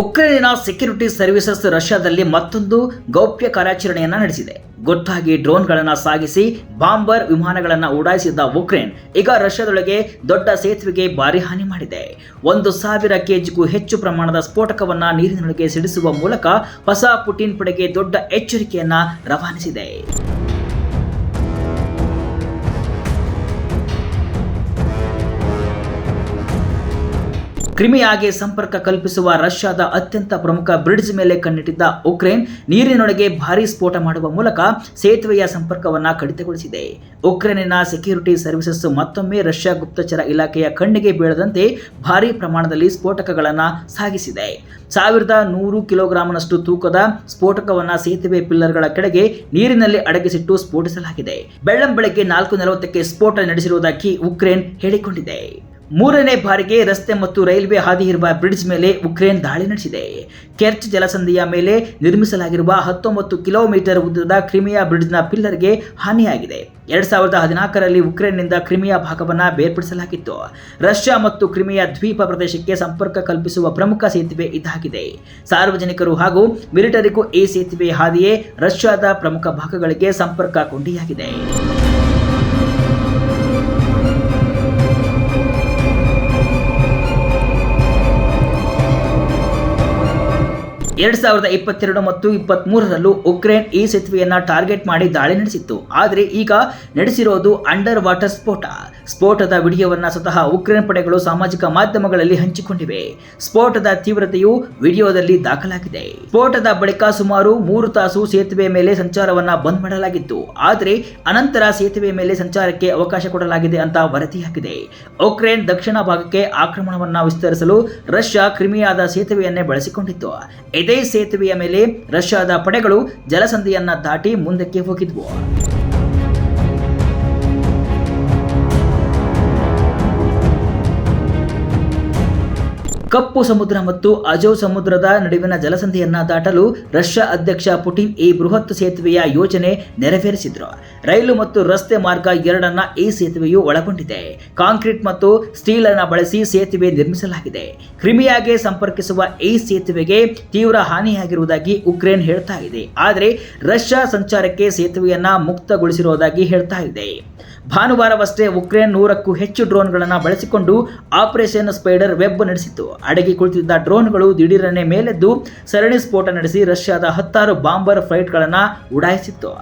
ಉಕ್ರೇನಿನ security services ರಷ್ಯಾದಲ್ಲಿ ಮತ್ತೊಂದು ಗೌಪ್ಯ ಕಾರ್ಯಾಚರಣೆಯನ್ನು ನಡೆಸಿದೆ. ಗೊತ್ತಾಗಿ ಡ್ರೋನ್ಗಳನ್ನು ಸಾಗಿಸಿ ಬಾಂಬರ್ ವಿಮಾನಗಳನ್ನು ಉಡಾಯಿಸಿದ್ದ ಉಕ್ರೇನ್ ಈಗ ರಷ್ಯಾದೊಳಗೆ ದೊಡ್ಡ ಸೇತುವೆಗೆ ಭಾರಿ ಹಾನಿ ಮಾಡಿದೆ. ಒಂದು ಸಾವಿರ ಕೆಜಿಗೂ ಹೆಚ್ಚು ಪ್ರಮಾಣದ ಸ್ಫೋಟಕವನ್ನ ನೀರಿನೊಳಗೆ ಸಿಡಿಸುವ ಮೂಲಕ ಹೊಸ ಪುಟಿನ್ ಪಡೆಗೆ ದೊಡ್ಡ ಎಚ್ಚರಿಕೆಯನ್ನ ರವಾನಿಸಿದೆ. ಕ್ರಿಮಿಯಾಗೆ ಸಂಪರ್ಕ ಕಲ್ಪಿಸುವ ರಷ್ಯಾದ ಅತ್ಯಂತ ಪ್ರಮುಖ ಬ್ರಿಡ್ಜ್ ಮೇಲೆ ಕಣ್ಣಿಟ್ಟಿದ್ದ ಉಕ್ರೇನ್ ನೀರಿನೊಳಗೆ ಭಾರೀ ಸ್ಫೋಟ ಮಾಡುವ ಮೂಲಕ ಸೇತುವೆಯ ಸಂಪರ್ಕವನ್ನು ಕಡಿತಗೊಳಿಸಿದೆ. ಉಕ್ರೇನಿನ ಸೆಕ್ಯೂರಿಟಿ ಸರ್ವಿಸಸ್ ಮತ್ತೊಮ್ಮೆ ರಷ್ಯಾ ಗುಪ್ತಚರ ಇಲಾಖೆಯ ಕಣ್ಣಿಗೆ ಬೀಳದಂತೆ ಭಾರೀ ಪ್ರಮಾಣದಲ್ಲಿ ಸ್ಫೋಟಕಗಳನ್ನು ಸಾಗಿಸಿದೆ. ಸಾವಿರದ ನೂರು ಕಿಲೋಗ್ರಾಂನಷ್ಟು ತೂಕದ ಸ್ಫೋಟಕವನ್ನು ಸೇತುವೆ ಪಿಲ್ಲರ್ಗಳ ಕೆಳಗೆ ನೀರಿನಲ್ಲಿ ಅಡಗಿಸಿಟ್ಟು ಸ್ಫೋಟಿಸಲಾಗಿದೆ. ಬೆಳ್ಳಂ ಬೆಳಗ್ಗೆ ನಾಲ್ಕು ನಲವತ್ತಕ್ಕೆ ಸ್ಫೋಟ ನಡೆಸಿರುವುದಾಗಿ ಉಕ್ರೇನ್ ಹೇಳಿಕೊಂಡಿದೆ. ಮೂರನೇ ಬಾರಿಗೆ ರಸ್ತೆ ಮತ್ತು ರೈಲ್ವೆ ಹಾದಿ ಇರುವ ಬ್ರಿಡ್ಜ್ ಮೇಲೆ ಉಕ್ರೇನ್ ದಾಳಿ ನಡೆಸಿದೆ. ಕೆರ್ಚ್ ಜಲಸಂಧಿಯ ಮೇಲೆ ನಿರ್ಮಿಸಲಾಗಿರುವ ಹತ್ತೊಂಬತ್ತು ಕಿಲೋಮೀಟರ್ ಉದ್ದದ ಕ್ರಿಮಿಯಾ ಬ್ರಿಡ್ಜ್ನ ಪಿಲ್ಲರ್ಗೆ ಹಾನಿಯಾಗಿದೆ. ಎರಡ್ ಸಾವಿರದ ಹದಿನಾಲ್ಕರಲ್ಲಿ ಉಕ್ರೇನ್ನಿಂದ ಕ್ರಿಮಿಯಾ ಭಾಗವನ್ನು ಬೇರ್ಪಡಿಸಲಾಗಿತ್ತು. ರಷ್ಯಾ ಮತ್ತು ಕ್ರಿಮಿಯಾ ದ್ವೀಪ ಪ್ರದೇಶಕ್ಕೆ ಸಂಪರ್ಕ ಕಲ್ಪಿಸುವ ಪ್ರಮುಖ ಸೇತುವೆ ಇದಾಗಿದೆ. ಸಾರ್ವಜನಿಕರು ಹಾಗೂ ಮಿಲಿಟರಿಗೂ ಈ ಸೇತುವೆ ಹಾದಿಯೇ ರಷ್ಯಾದ ಪ್ರಮುಖ ಭಾಗಗಳಿಗೆ ಸಂಪರ್ಕ ಕೊಂಡಿಯಾಗಿದೆ. ಎರಡ್ ಸಾವಿರದ ಇಪ್ಪತ್ತೆರಡು ಮತ್ತು ಇಪ್ಪತ್ತ್ ಮೂರರಲ್ಲೂ ಉಕ್ರೇನ್ ಈ ಸೇತುವೆಯನ್ನು ಟಾರ್ಗೆಟ್ ಮಾಡಿ ದಾಳಿ ನಡೆಸಿತ್ತು. ಆದರೆ ಈಗ ನಡೆಸಿರೋದು ಅಂಡರ್ ವಾಟರ್ ಸ್ಫೋಟ. ಸ್ಫೋಟದ ವಿಡಿಯೋವನ್ನು ಸ್ವತಃ ಉಕ್ರೇನ್ ಪಡೆಗಳು ಸಾಮಾಜಿಕ ಮಾಧ್ಯಮಗಳಲ್ಲಿ ಹಂಚಿಕೊಂಡಿವೆ. ಸ್ಫೋಟದ ತೀವ್ರತೆಯು ವಿಡಿಯೋದಲ್ಲಿ ದಾಖಲಾಗಿದೆ. ಸ್ಫೋಟದ ಬಳಿಕ ಸುಮಾರು ಮೂರು ತಾಸು ಸೇತುವೆ ಮೇಲೆ ಸಂಚಾರವನ್ನು ಬಂದ್ ಮಾಡಲಾಗಿತ್ತು. ಆದರೆ ಅನಂತರ ಸೇತುವೆ ಮೇಲೆ ಸಂಚಾರಕ್ಕೆ ಅವಕಾಶ ಕೊಡಲಾಗಿದೆ ಅಂತ ವರದಿಯಾಗಿದೆ ಉಕ್ರೇನ್ ದಕ್ಷಿಣ ಭಾಗಕ್ಕೆ ಆಕ್ರಮಣವನ್ನು ವಿಸ್ತರಿಸಲು ರಷ್ಯಾ ಕ್ರಿಮಿಯಾದ ಸೇತುವೆಯನ್ನೇ ಬಳಸಿಕೊಂಡಿತ್ತು. ಇದೇ ಸೇತುವೆಯ ಮೇಲೆ ರಷ್ಯಾದ ಪಡೆಗಳು ಜಲಸಂಧಿಯನ್ನ ದಾಟಿ ಮುಂದಕ್ಕೆ ಹೋಗಿದ್ವು. ಕಪ್ಪು ಸಮುದ್ರ ಮತ್ತು ಅಜೋ ಸಮುದ್ರದ ನಡುವಿನ ಜಲಸಂಧಿಯನ್ನ ದಾಟಲು ರಷ್ಯಾ ಅಧ್ಯಕ್ಷ ಪುಟಿನ್ ಈ ಬೃಹತ್ ಸೇತುವೆಯ ಯೋಜನೆ ನೆರವೇರಿಸಿದ್ರು. ರೈಲು ಮತ್ತು ರಸ್ತೆ ಮಾರ್ಗ ಎರಡನ್ನ ಈ ಸೇತುವೆಯು ಒಳಗೊಂಡಿದೆ. ಕಾಂಕ್ರೀಟ್ ಮತ್ತು ಸ್ಟೀಲ್ ಅನ್ನ ಬಳಸಿ ಸೇತುವೆ ನಿರ್ಮಿಸಲಾಗಿದೆ. ಕ್ರಿಮಿಯಾಗೆ ಸಂಪರ್ಕಿಸುವ ಈ ಸೇತುವೆಗೆ ತೀವ್ರ ಹಾನಿಯಾಗಿರುವುದಾಗಿ ಉಕ್ರೇನ್ ಹೇಳ್ತಾ ಇದೆ. ಆದರೆ ರಷ್ಯಾ ಸಂಚಾರಕ್ಕೆ ಸೇತುವೆಯನ್ನ ಮುಕ್ತಗೊಳಿಸಿರುವುದಾಗಿ ಹೇಳ್ತಾ ಇದೆ. ಭಾನುವಾರವಷ್ಟೇ ಉಕ್ರೇನ್ ನೂರಕ್ಕೂ ಹೆಚ್ಚು ಡ್ರೋನ್ಗಳನ್ನು ಬಳಸಿಕೊಂಡು ಆಪರೇಷನ್ ಸ್ಪೈಡರ್ ವೆಬ್ ನಡೆಸಿತು ಅಡಗಿ ಕುಳಿತಿದ್ದ ಡ್ರೋನ್ಗಳು ದಿಢೀರನೆ ಮೇಲೆದ್ದು ಸರಣಿ ಸ್ಫೋಟ ನಡೆಸಿ ರಷ್ಯಾದ ಹತ್ತಾರು ಬಾಂಬರ್ ಫ್ಲೈಟ್ಗಳನ್ನು ಉಡಾಯಿಸಿತ್ತು.